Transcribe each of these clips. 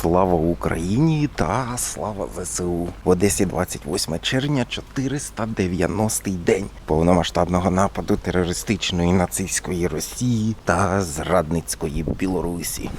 Слава Україні та слава ЗСУ. В Одесі 28 червня, 490-й день повномасштабного нападу терористичної нацистської Росії та зрадницької Білорусі.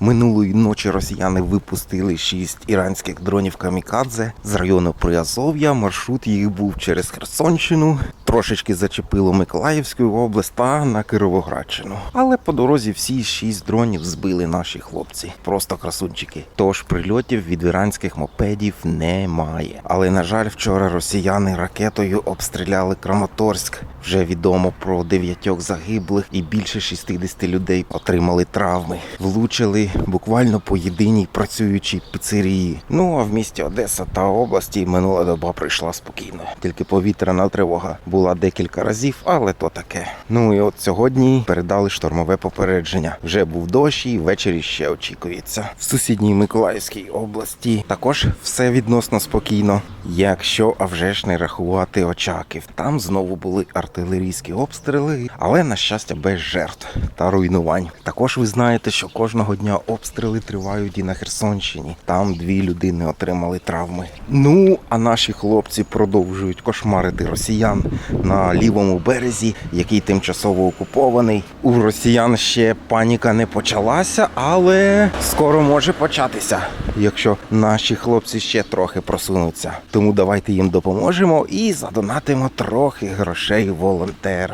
Минулої ночі росіяни випустили шість іранських дронів камікадзе з району Приазов'я. Маршрут їх був через Херсонщину, трошечки зачепило Миколаївську область та на Кировоградщину. Але по дорозі всі шість дронів збили наші хлопці. Просто красунчики. Тож прильотів від іранських мопедів немає. Але на жаль, вчора росіяни ракетою обстріляли Краматорськ. Вже відомо про дев'ятьох загиблих і більше 60 людей отримали травми. Влучили буквально по єдиній працюючій піцерії. Ну а в місті Одеса та області минула доба прийшла спокійно. Тільки повітряна тривога була декілька разів, але то таке. Ну і от сьогодні передали штормове попередження. Вже був дощ і ввечері ще очікується. В сусідній Миколаївській області також все відносно спокійно. Якщо а вже ж не рахувати Очаків, там знову були артилерійські обстріли, але на щастя без жертв та руйнувань. Також ви знаєте, що кожного дня обстріли тривають і на Херсонщині. Там дві людини отримали травми. Ну а наші хлопці продовжують кошмарити росіян на лівому березі, який тимчасово окупований. У росіян ще паніка не почалася, але скоро може початися, якщо наші хлопці ще трохи просунуться. Тому давайте їм допоможемо і задонатимо трохи грошей волонтерам.